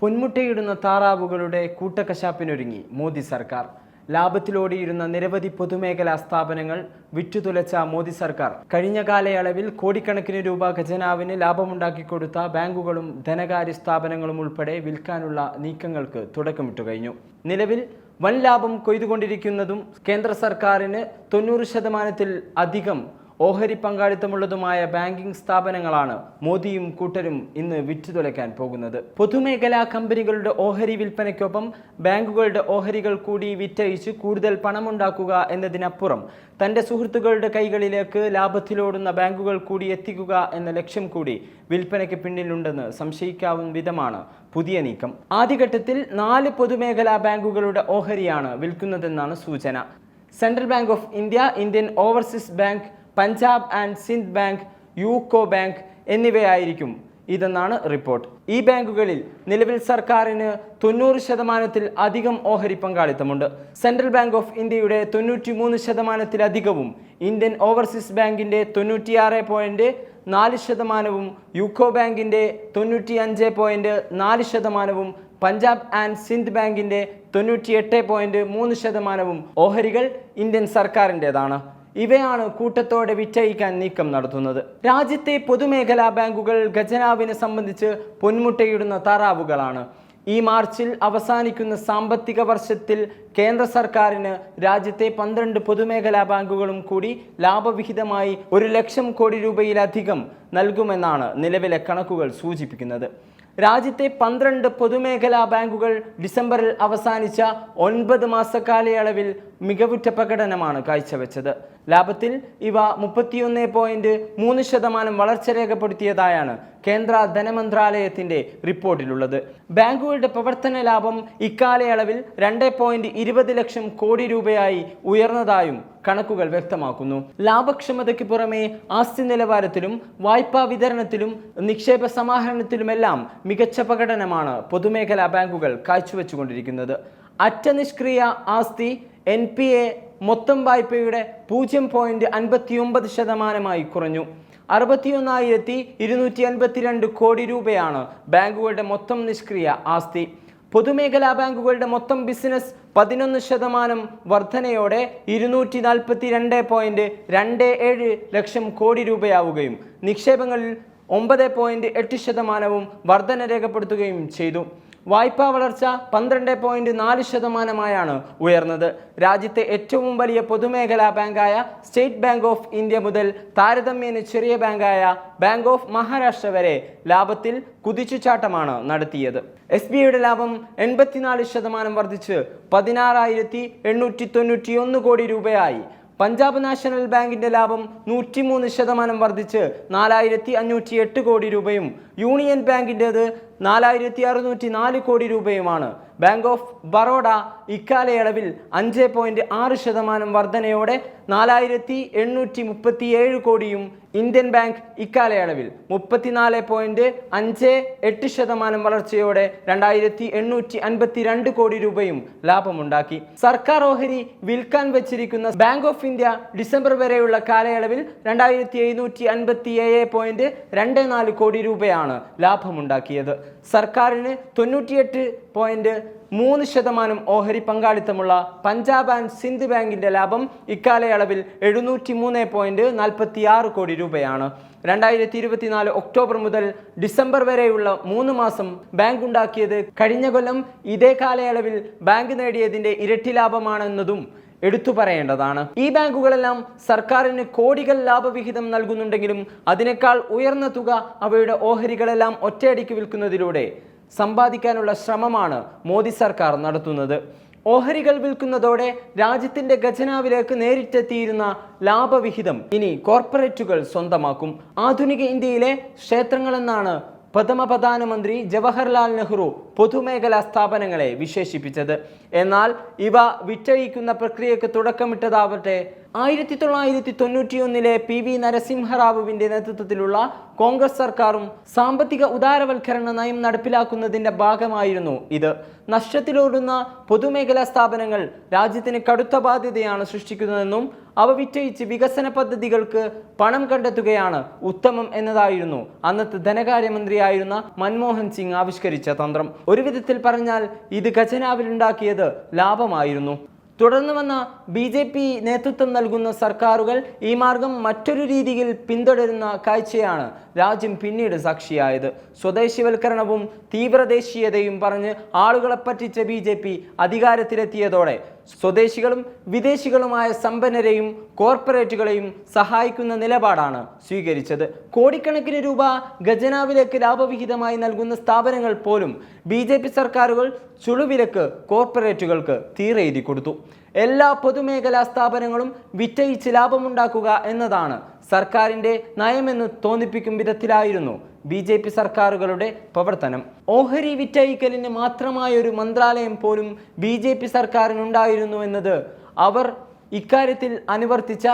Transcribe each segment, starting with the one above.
പൊന്മുട്ടയിടുന്ന താറാവുകളുടെ കൂട്ടക്കശാപ്പിനൊരുങ്ങി മോദി സർക്കാർ. ലാഭത്തിലോടിയിരുന്ന നിരവധി പൊതുമേഖലാ സ്ഥാപനങ്ങൾ വിറ്റുതുലച്ച മോദി സർക്കാർ. കഴിഞ്ഞ കാലയളവിൽ കോടിക്കണക്കിന് രൂപ ഖജനാവിന് ലാഭമുണ്ടാക്കിക്കൊടുത്ത ബാങ്കുകളും ധനകാര്യ സ്ഥാപനങ്ങളും ഉൾപ്പെടെ വിൽക്കാനുള്ള നീക്കങ്ങൾക്ക് തുടക്കമിട്ടു കഴിഞ്ഞു. നിലവിൽ വൻ ലാഭം കൊയ്തുകൊണ്ടിരിക്കുന്നതും കേന്ദ്ര സർക്കാരിന് തൊണ്ണൂറ് ശതമാനത്തിൽ അധികം ഓഹരി പങ്കാളിത്തമുള്ളതുമായ ബാങ്കിംഗ് സ്ഥാപനങ്ങളാണ് മോദിയും കൂട്ടരും ഇന്ന് വിറ്റുതുലയ്ക്കാൻ പോകുന്നത്. പൊതുമേഖലാ കമ്പനികളുടെ ഓഹരി വിൽപ്പനയ്ക്കൊപ്പം ബാങ്കുകളുടെ ഓഹരികൾ കൂടി വിറ്റയിച്ച് കൂടുതൽ പണമുണ്ടാക്കുക എന്നതിനപ്പുറം തന്റെ സുഹൃത്തുക്കളുടെ കൈകളിലേക്ക് ലാഭത്തിലോടുന്ന ബാങ്കുകൾ കൂടി എത്തിക്കുക എന്ന ലക്ഷ്യം കൂടി വിൽപ്പനയ്ക്ക് പിന്നിലുണ്ടെന്ന് സംശയിക്കാവുന്ന വിധമാണ് പുതിയ നീക്കം. ആദ്യഘട്ടത്തിൽ നാല് പൊതുമേഖലാ ബാങ്കുകളുടെ ഓഹരിയാണ് വിൽക്കുന്നതെന്നാണ് സൂചന. Central bank of India Indian overseas bank Punjab and Sindh bank UCO bank എന്നിവയായിരിക്കും ഇതെന്നാണ് റിപ്പോർട്ട്. ഈ ബാങ്കുകളിൽ നിലവിൽ സർക്കാരിന് തൊണ്ണൂറ് ശതമാനത്തിൽ അധികം ഓഹരി പങ്കാളിത്തമുണ്ട്. സെൻട്രൽ ബാങ്ക് ഓഫ് ഇന്ത്യയുടെ തൊണ്ണൂറ്റി മൂന്ന് ശതമാനത്തിലധികവും ഇന്ത്യൻ ഓവർസീസ് ബാങ്കിന്റെ തൊണ്ണൂറ്റിയാറ് പോയിന്റ് നാല് ശതമാനവും യൂക്കോ ബാങ്കിന്റെ തൊണ്ണൂറ്റി അഞ്ച് പോയിന്റ് നാല് ശതമാനവും പഞ്ചാബ് ആൻഡ് സിന്ധ് ബാങ്കിന്റെ തൊണ്ണൂറ്റിയെട്ട് പോയിന്റ് മൂന്ന് ശതമാനവും ഓഹരികൾ ഇന്ത്യൻ സർക്കാരിന്റെതാണ് ഇവയാണ് കൂട്ടത്തോടെ വിറ്റഴിക്കാൻ നീക്കം നടത്തുന്നത്. രാജ്യത്തെ പൊതുമേഖലാ ബാങ്കുകൾ ഖജനാവിനെ സംബന്ധിച്ച് പൊന്മുട്ടയിടുന്ന താറാവുകളാണ്. ഈ മാർച്ചിൽ അവസാനിക്കുന്ന സാമ്പത്തിക വർഷത്തിൽ കേന്ദ്ര സർക്കാരിന് രാജ്യത്തെ പന്ത്രണ്ട് പൊതുമേഖലാ ബാങ്കുകളും കൂടി ലാഭവിഹിതമായി ഒരു ലക്ഷം കോടി രൂപയിലധികം നൽകുമെന്നാണ് നിലവിലെ കണക്കുകൾ സൂചിപ്പിക്കുന്നത്. രാജ്യത്തെ പന്ത്രണ്ട് പൊതുമേഖലാ ബാങ്കുകൾ ഡിസംബറിൽ അവസാനിച്ച ഒൻപത് മാസ കാലയളവിൽ മികവുറ്റ പ്രകടനമാണ് കാഴ്ചവെച്ചത്. ലാഭത്തിൽ ഇവ മുപ്പത്തിയൊന്ന് പോയിന്റ് മൂന്ന് ശതമാനം വളർച്ച രേഖപ്പെടുത്തിയതായാണ് കേന്ദ്ര ധനമന്ത്രാലയത്തിന്റെ റിപ്പോർട്ടിലുള്ളത്. ബാങ്കുകളുടെ പ്രവർത്തന ലാഭം ഇക്കാലയളവിൽ രണ്ട് പോയിന്റ് ഇരുപത് ലക്ഷം കോടി രൂപയായി ഉയർന്നതായും കണക്കുകൾ വ്യക്തമാക്കുന്നു. ലാഭക്ഷമതയ്ക്ക് പുറമെ ആസ്തി നിലവാരത്തിലും വായ്പാ വിതരണത്തിലും നിക്ഷേപ സമാഹരണത്തിലുമെല്ലാം മികച്ച പ്രകടനമാണ് പൊതുമേഖലാ ബാങ്കുകൾ കാഴ്ചവെച്ചുകൊണ്ടിരിക്കുന്നത്. അറ്റനിഷ്ക്രിയ ആസ്തി എൻ പി എ മൊത്തം വായ്പയുടെ പൂജ്യം പോയിന്റ് അൻപത്തി ഒമ്പത് ശതമാനമായി കുറഞ്ഞു. അറുപത്തിയൊന്നായിരത്തി ഇരുന്നൂറ്റി അൻപത്തിരണ്ട് കോടി രൂപയാണ് ബാങ്കുകളുടെ മൊത്തം നിഷ്ക്രിയ ആസ്തി. പൊതുമേഖലാ ബാങ്കുകളുടെ മൊത്തം ബിസിനസ് പതിനൊന്ന് ശതമാനം വർധനയോടെ ഇരുന്നൂറ്റി നാൽപ്പത്തി രണ്ട് പോയിന്റ് രണ്ട് ഏഴ് ലക്ഷം കോടി രൂപയാവുകയും നിക്ഷേപങ്ങളിൽ ഒമ്പത് പോയിന്റ് എട്ട് ശതമാനവും വർധന രേഖപ്പെടുത്തുകയും ചെയ്തു. വായ്പാ വളർച്ച പന്ത്രണ്ട് പോയിന്റ് നാല് ശതമാനമായാണ് ഉയർന്നത്. രാജ്യത്തെ ഏറ്റവും വലിയ പൊതുമേഖലാ ബാങ്കായ സ്റ്റേറ്റ് ബാങ്ക് ഓഫ് ഇന്ത്യ മുതൽ താരതമ്യേന ചെറിയ ബാങ്കായ ബാങ്ക് ഓഫ് മഹാരാഷ്ട്ര വരെ ലാഭത്തിൽ കുതിച്ചുചാട്ടമാണ് നടത്തിയത്. എസ് ബി ഐയുടെ ലാഭം എൺപത്തിനാല് ശതമാനം വർദ്ധിച്ച് പതിനാറായിരത്തി എണ്ണൂറ്റി തൊണ്ണൂറ്റി ഒന്ന് കോടി രൂപയായി. പഞ്ചാബ് നാഷണൽ ബാങ്കിന്റെ ലാഭം നൂറ്റിമൂന്ന് ശതമാനം വർദ്ധിച്ച് നാലായിരത്തി അഞ്ഞൂറ്റി എട്ട് കോടി രൂപയും യൂണിയൻ ബാങ്കിന്റെത് നാലായിരത്തി അറുന്നൂറ്റി നാല് കോടി രൂപയുമാണ് ബാങ്ക് ഓഫ് ബറോഡ ഇക്കാലയളവിൽ അഞ്ച് പോയിന്റ് ആറ് ശതമാനം വർധനയോടെ നാലായിരത്തി എണ്ണൂറ്റി മുപ്പത്തി ഏഴ് കോടിയും ഇന്ത്യൻ ബാങ്ക് ഇക്കാലയളവിൽ മുപ്പത്തിനാല് പോയിന്റ് അഞ്ച് എട്ട് ശതമാനം വളർച്ചയോടെ രണ്ടായിരത്തി എണ്ണൂറ്റി അൻപത്തി രണ്ട് കോടി രൂപയും ലാഭമുണ്ടാക്കി. സർക്കാർ ഓഹരി വിൽക്കാൻ വെച്ചിരിക്കുന്ന ബാങ്ക് ഓഫ് ഇന്ത്യ ഡിസംബർ വരെയുള്ള കാലയളവിൽ രണ്ടായിരത്തി എഴുന്നൂറ്റി അൻപത്തി ഏഴ് പോയിന്റ് രണ്ട് നാല് കോടി രൂപയാണ് ലാഭമുണ്ടാക്കിയത്. സർക്കാരിന് തൊണ്ണൂറ്റിയെട്ട് പോയിന്റ് മൂന്ന് ശതമാനം ഓഹരി പങ്കാളിത്തമുള്ള പഞ്ചാബ് ആൻഡ് സിന്ധ് ബാങ്കിന്റെ ലാഭം ഇക്കാലയളവിൽ എഴുന്നൂറ്റി മൂന്ന് പോയിന്റ് നാൽപ്പത്തി ആറ് കോടി രൂപയാണ്. രണ്ടായിരത്തി ഇരുപത്തിനാല് ഒക്ടോബർ മുതൽ ഡിസംബർ വരെയുള്ള മൂന്ന് മാസം ബാങ്ക് ഉണ്ടാക്കിയത് കഴിഞ്ഞ കൊല്ലം ഇതേ കാലയളവിൽ ബാങ്ക് നേടിയതിന്റെ ഇരട്ടി ലാഭമാണെന്നതും എടുത്തു പറയേണ്ടതാണ്. ഈ ബാങ്കുകളെല്ലാം സർക്കാരിന് കോടികൾ ലാഭവിഹിതം നൽകുന്നുണ്ടെങ്കിലും അതിനേക്കാൾ ഉയർന്ന തുക അവയുടെ ഓഹരികളെല്ലാം ഒറ്റയടിക്ക് വിൽക്കുന്നതിലൂടെ സമ്പാദിക്കാനുള്ള ശ്രമമാണ് മോദി സർക്കാർ നടത്തുന്നത്. ഓഹരികൾ വിൽക്കുന്നതോടെ രാജ്യത്തിന്റെ ഖജനാവിലേക്ക് നേരിട്ടെത്തിയിരുന്ന ലാഭവിഹിതം ഇനി കോർപ്പറേറ്റുകൾ സ്വന്തമാക്കും. ആധുനിക ഇന്ത്യയിലെ ക്ഷേത്രങ്ങളെന്നാണ് പ്രഥമ പ്രധാനമന്ത്രി ജവഹർലാൽ നെഹ്റു പൊതുമേഖലാ സ്ഥാപനങ്ങളെ വിശേഷിപ്പിച്ചത്. എന്നാൽ ഇവ വിറ്റഴിക്കുന്ന പ്രക്രിയക്ക് തുടക്കമിട്ടതാവട്ടെ ആയിരത്തി തൊള്ളായിരത്തി തൊണ്ണൂറ്റിയൊന്നിലെ പി വി നരസിംഹറാവുവിന്റെ നേതൃത്വത്തിലുള്ള കോൺഗ്രസ് സർക്കാരും സാമ്പത്തിക ഉദാരവൽക്കരണ നയം നടപ്പിലാക്കുന്നതിന്റെ ഭാഗമായിരുന്നു ഇത്. നഷ്ടത്തിലോടുന്ന പൊതുമേഖലാ സ്ഥാപനങ്ങൾ രാജ്യത്തിന് കടുത്ത ബാധ്യതയാണ് സൃഷ്ടിക്കുന്നതെന്നും അവ വിറ്റഴിച്ച് വികസന പദ്ധതികൾക്ക് പണം കണ്ടെത്തുകയാണ് ഉത്തമം എന്നതായിരുന്നു അന്നത്തെ ധനകാര്യമന്ത്രിയായിരുന്ന മൻമോഹൻ സിംഗ് ആവിഷ്കരിച്ച തന്ത്രം. ഒരു വിധത്തിൽ പറഞ്ഞാൽ ഇത് ഖജനാവിലുണ്ടാക്കിയത് ലാഭമായിരുന്നു. തുടർന്ന് വന്ന ബി ജെ പി നേതൃത്വം നൽകുന്ന സർക്കാരുകൾ ഈ മാർഗം മറ്റൊരു രീതിയിൽ പിന്തുടരുന്ന കാഴ്ചയാണ് രാജ്യം പിന്നീട് സാക്ഷിയായത്. സ്വദേശിവൽക്കരണവും തീവ്രദേശീയതയും പറഞ്ഞ് ആളുകളെ പറ്റിച്ച ബി ജെ പി അധികാരത്തിലെത്തിയതോടെ സ്വദേശികളും വിദേശികളുമായ സമ്പന്നരെയും കോർപ്പറേറ്റുകളെയും സഹായിക്കുന്ന നിലപാടാണ് സ്വീകരിച്ചത്. കോടിക്കണക്കിന് രൂപ ഖജനാവിലേക്ക് ലാഭവിഹിതമായി നൽകുന്ന സ്ഥാപനങ്ങൾ പോലും ബി സർക്കാരുകൾ ചുളുവിലക്ക് കോർപ്പറേറ്റുകൾക്ക് തീരെഴുതി കൊടുത്തു. എല്ലാ പൊതുമേഖലാ സ്ഥാപനങ്ങളും വിറ്റയിച്ച് ലാഭമുണ്ടാക്കുക എന്നതാണ് സർക്കാരിന്റെ നയമെന്ന് തോന്നിപ്പിക്കും വിധത്തിലായിരുന്നു ബി ജെ പി സർക്കാരുകളുടെ പ്രവർത്തനം. ഓഹരി വിറ്റയിക്കലിന് മാത്രമായ ഒരു മന്ത്രാലയം പോലും ബി ജെ പി സർക്കാരിനുണ്ടായിരുന്നു എന്നത് അവർ ഇക്കാര്യത്തിൽ അനുവർത്തിച്ച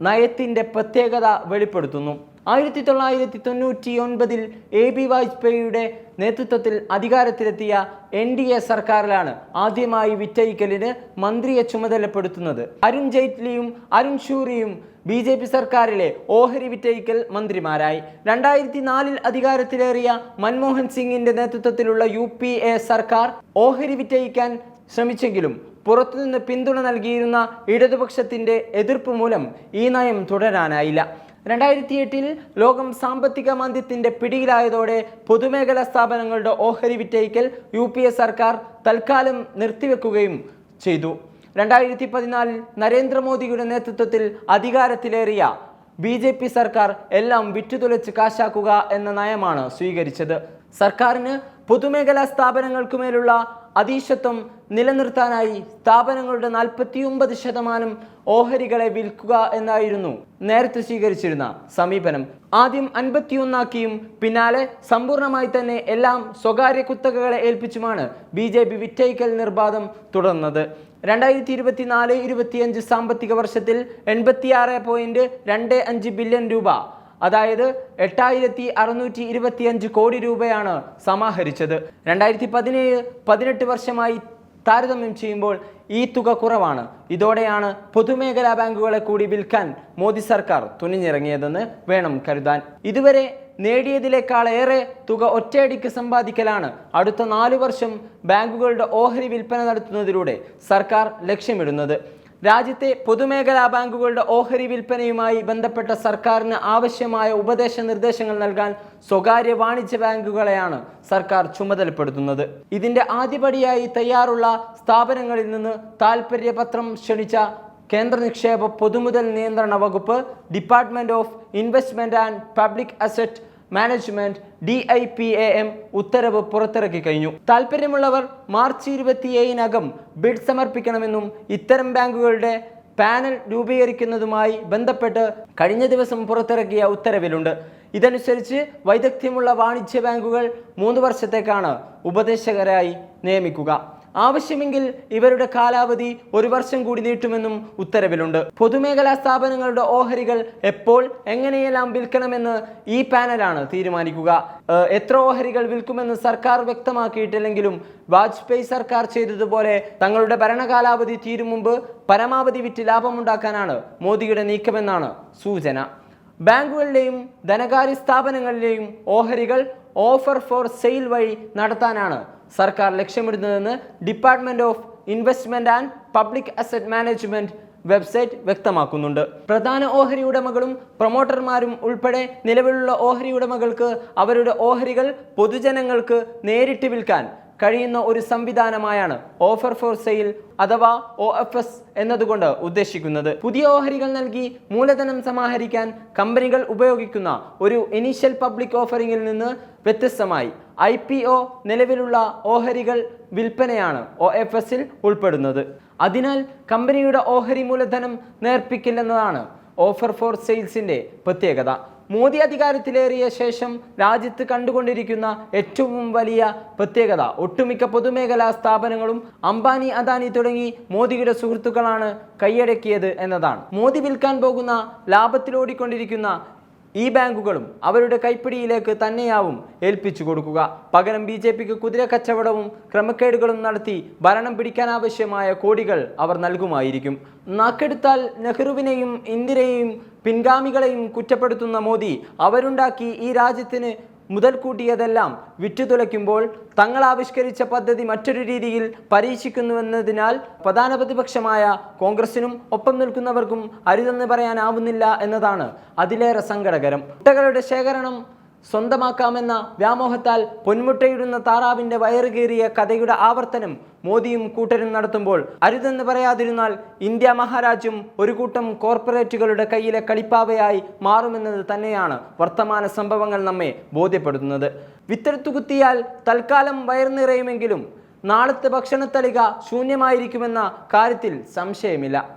നയത്തിന്റെ പ്രത്യേകത വെളിപ്പെടുത്തുന്നു. ആയിരത്തി തൊള്ളായിരത്തി തൊണ്ണൂറ്റി ഒൻപതിൽ എ ബി വാജ്പേയിയുടെ നേതൃത്വത്തിൽ അധികാരത്തിലെത്തിയ എൻ ഡി എ സർക്കാരിലാണ് ആദ്യമായി വിറ്റയിക്കലിന് മന്ത്രിയെ ചുമതലപ്പെടുത്തുന്നത്. അരുൺ ജെയ്റ്റ്ലിയും അരുൺ ഷൂറിയും ബി ജെ പി സർക്കാരിലെ ഓഹരി വിറ്റയിക്കൽ മന്ത്രിമാരായി. രണ്ടായിരത്തി നാലിൽ അധികാരത്തിലേറിയ മൻമോഹൻ സിംഗിന്റെ നേതൃത്വത്തിലുള്ള യു പി എ സർക്കാർ ഓഹരി വിറ്റയിക്കാൻ ശ്രമിച്ചെങ്കിലും പുറത്തുനിന്ന് പിന്തുണ നൽകിയിരുന്ന ഇടതുപക്ഷത്തിന്റെ എതിർപ്പ് മൂലം ഈ നയം തുടരാനായില്ല. രണ്ടായിരത്തി എട്ടിൽ ലോകം സാമ്പത്തിക മാന്ദ്യത്തിന്റെ പിടിയിലായതോടെ പൊതുമേഖലാ സ്ഥാപനങ്ങളുടെ ഓഹരി വിറ്റയിക്കൽ യു പി എ സർക്കാർ തൽക്കാലം നിർത്തിവെക്കുകയും ചെയ്തു. രണ്ടായിരത്തി പതിനാലിൽ നരേന്ദ്രമോദിയുടെ നേതൃത്വത്തിൽ അധികാരത്തിലേറിയ ബി ജെ പി സർക്കാർ എല്ലാം വിറ്റുതുലച്ച് കാശാക്കുക എന്ന നയമാണ് സ്വീകരിച്ചത്. സർക്കാരിന് പൊതുമേഖലാ സ്ഥാപനങ്ങൾക്കുമേലുള്ള അതീശത്വം നിലനിർത്താനായി സ്ഥാപനങ്ങളുടെ നാൽപ്പത്തിയൊമ്പത് ശതമാനം ഓഹരികളെ വിൽക്കുക എന്നായിരുന്നു നേരത്തെ സ്വീകരിച്ചിരുന്ന സമീപനം. ആദ്യം അൻപത്തിയൊന്നാക്കിയും പിന്നാലെ സമ്പൂർണമായി തന്നെ എല്ലാം സ്വകാര്യ കുത്തകകളെ ഏൽപ്പിച്ചുമാണ് ബി ജെ പി വിറ്റയിക്കൽ നിർബാധം തുടർന്നത്. രണ്ടായിരത്തി ഇരുപത്തിനാല് ഇരുപത്തിയഞ്ച് സാമ്പത്തിക വർഷത്തിൽ എൺപത്തിയാറ് പോയിന്റ് രണ്ട് അഞ്ച് ബില്യൺ രൂപ അതായത് എട്ടായിരത്തി അറുന്നൂറ്റി ഇരുപത്തിയഞ്ച് കോടി രൂപയാണ് സമാഹരിച്ചത്. രണ്ടായിരത്തി പതിനേഴ് പതിനെട്ട് വർഷമായി താരതമ്യം ചെയ്യുമ്പോൾ ഈ തുക കുറവാണ്. ഇതോടെയാണ് പൊതുമേഖലാ ബാങ്കുകളെ കൂടി വിൽക്കാൻ മോദി സർക്കാർ തുനിഞ്ഞിറങ്ങിയതെന്ന് വേണം കരുതാൻ. ഇതുവരെ നേടിയതിലേക്കാളേറെ തുക ഒറ്റയടിക്ക് സമ്പാദിക്കലാണ് അടുത്ത നാലു വർഷം ബാങ്കുകളുടെ ഓഹരി വിൽപ്പന നടത്തുന്നതിലൂടെ സർക്കാർ ലക്ഷ്യമിടുന്നത്. രാജ്യത്തെ പൊതുമേഖലാ ബാങ്കുകളുടെ ഓഹരി വിൽപ്പനയുമായി ബന്ധപ്പെട്ട സർക്കാരിന് ആവശ്യമായ ഉപദേശ നിർദ്ദേശങ്ങൾ നൽകാൻ സ്വകാര്യ വാണിജ്യ ബാങ്കുകളെയാണ് സർക്കാർ ചുമതലപ്പെടുത്തുന്നത്. ഇതിന്റെ ആദ്യപടിയായി തയ്യാറുള്ള സ്ഥാപനങ്ങളിൽ നിന്ന് താൽപ്പര്യപത്രം ക്ഷണിച്ച കേന്ദ്ര നിക്ഷേപ പൊതുമുതൽ നിയന്ത്രണ വകുപ്പ് department of investment and public asset management D I P A M ഉത്തരവ് പുറത്തിറക്കി കഴിഞ്ഞു. താല്പര്യമുള്ളവർ മാർച്ച് ഇരുപത്തിയേഴിനകം ബിഡ് സമർപ്പിക്കണമെന്നും ഇത്തരം ബാങ്കുകളുടെ പാനൽ രൂപീകരിക്കുന്നതുമായി ബന്ധപ്പെട്ട് കഴിഞ്ഞ ദിവസം പുറത്തിറക്കിയ ഉത്തരവിലുണ്ട്. ഇതനുസരിച്ച് വൈദഗ്ധ്യമുള്ള വാണിജ്യ ബാങ്കുകൾ മൂന്ന് വർഷത്തേക്കാണ് ഉപദേശകരായി നിയമിക്കുക. ആവശ്യമെങ്കിൽ ഇവരുടെ കാലാവധി ഒരു വർഷം കൂടി നീട്ടുമെന്നും ഉത്തരവിലുണ്ട്. പൊതുമേഖലാ സ്ഥാപനങ്ങളുടെ ഓഹരികൾ എപ്പോൾ എങ്ങനെയെല്ലാം വിൽക്കണമെന്ന് ഈ പാനലാണ് തീരുമാനിക്കുക. എത്ര ഓഹരികൾ വിൽക്കുമെന്ന് സർക്കാർ വ്യക്തമാക്കിയിട്ടില്ലെങ്കിലും വാജ്പേയി സർക്കാർ ചെയ്തതുപോലെ തങ്ങളുടെ ഭരണകാലാവധി തീരും മുമ്പ് പരമാവധി വിറ്റ് ലാഭമുണ്ടാക്കാനാണ് മോദിയുടെ നീക്കമെന്നാണ് സൂചന. ബാങ്കുകളിലെയും ധനകാര്യ സ്ഥാപനങ്ങളിലെയും ഓഹരികൾ ഓഫർ ഫോർ സെയിൽ വഴി നടത്താനാണ് സർക്കാർ ലക്ഷ്യമിടുന്നതെന്ന് department of investment and public asset management website വ്യക്തമാക്കുന്നുണ്ട്. പ്രധാന ഓഹരി ഉടമകളും പ്രൊമോട്ടർമാരും ഉൾപ്പെടെ നിലവിലുള്ള ഓഹരി ഉടമകൾക്ക് അവരുടെ ഓഹരികൾ പൊതുജനങ്ങൾക്ക് നേരിട്ട് വിൽക്കാൻ കഴിയുന്ന ഒരു സംവിധാനമായാണ് ഓഫർ ഫോർ സെയിൽ അഥവാ ഒ എഫ് എസ് എന്നതുകൊണ്ട് ഉദ്ദേശിക്കുന്നത്. പുതിയ ഓഹരികൾ നൽകി മൂലധനം സമാഹരിക്കാൻ കമ്പനികൾ ഉപയോഗിക്കുന്ന ഒരു ഇനീഷ്യൽ പബ്ലിക് ഓഫറിംഗിൽ നിന്ന് വ്യത്യസ്തമായി ഐ പി ഒ നിലവിലുള്ള ഓഹരികൾ വിൽപ്പനയാണ് ഒ എഫ് എസിൽ ഉൾപ്പെടുന്നത്. അതിനാൽ കമ്പനിയുടെ ഓഹരി മൂലധനം നേർപ്പിക്കില്ലെന്നതാണ് ഓഫർ ഫോർ സെയിൽസിന്റെ പ്രത്യേകത. മോദി അധികാരത്തിലേറിയ ശേഷം രാജ്യത്ത് കണ്ടുകൊണ്ടിരിക്കുന്ന ഏറ്റവും വലിയ പ്രത്യേകത ഒട്ടുമിക്ക പൊതുമേഖലാ സ്ഥാപനങ്ങളും അംബാനി അദാനി തുടങ്ങി മോദിയുടെ സുഹൃത്തുക്കളാണ് കൈയടക്കിയത് എന്നതാണ്. മോദി വിൽക്കാൻ പോകുന്ന ലാഭത്തിലോടിക്കൊണ്ടിരിക്കുന്ന ഈ ബാങ്കുകളും അവരുടെ കൈപ്പിടിയിലേക്ക് തന്നെയാവും ഏൽപ്പിച്ചു കൊടുക്കുക. പകരം ബി ജെ പിക്ക് കുതിര കച്ചവടവും ക്രമക്കേടുകളും നടത്തി ഭരണം പിടിക്കാനാവശ്യമായ കോടികൾ അവർ നൽകുമായിരിക്കും. നാക്കെടുത്താൽ നെഹ്റുവിനെയും ഇന്ദിരയെയും പിൻഗാമികളെയും കുറ്റപ്പെടുത്തുന്ന മോദി അവരുണ്ടാക്കി ഈ രാജ്യത്തിന് മുതൽ കൂട്ടിയതെല്ലാം വിറ്റുതുലയ്ക്കുമ്പോൾ തങ്ങൾ ആവിഷ്കരിച്ച പദ്ധതി മറ്റൊരു രീതിയിൽ പരീക്ഷിക്കുന്നുവെന്നതിനാൽ പ്രധാന പ്രതിപക്ഷമായ കോൺഗ്രസിനും ഒപ്പം നിൽക്കുന്നവർക്കും അരുതെന്ന് പറയാനാവുന്നില്ല എന്നതാണ് അതിലേറെ സങ്കടകരം. മുട്ടകളുടെ ശേഖരണം സ്വന്തമാക്കാമെന്ന വ്യാമോഹത്താൽ പൊന്മുട്ടയിടുന്ന താറാവിന്റെ വയറ് കീറിയ കഥയുടെ ആവർത്തനം മോദിയും കൂട്ടരും നടത്തുമ്പോൾ അരുതെന്ന് പറയാതിരുന്നാൽ ഇന്ത്യ മഹാരാജ്യം ഒരു കൂട്ടം കോർപ്പറേറ്റുകളുടെ കയ്യിലെ കളിപ്പാവയായി മാറുമെന്നത് തന്നെയാണ് വർത്തമാന സംഭവങ്ങൾ നമ്മെ ബോധ്യപ്പെടുത്തുന്നത്. വിത്തെടുത്തു കുത്തിയാൽ തൽക്കാലം വയർ നിറയുമെങ്കിലും നാളത്തെ ഭക്ഷണത്തളിക ശൂന്യമായിരിക്കുമെന്ന കാര്യത്തിൽ സംശയമില്ല.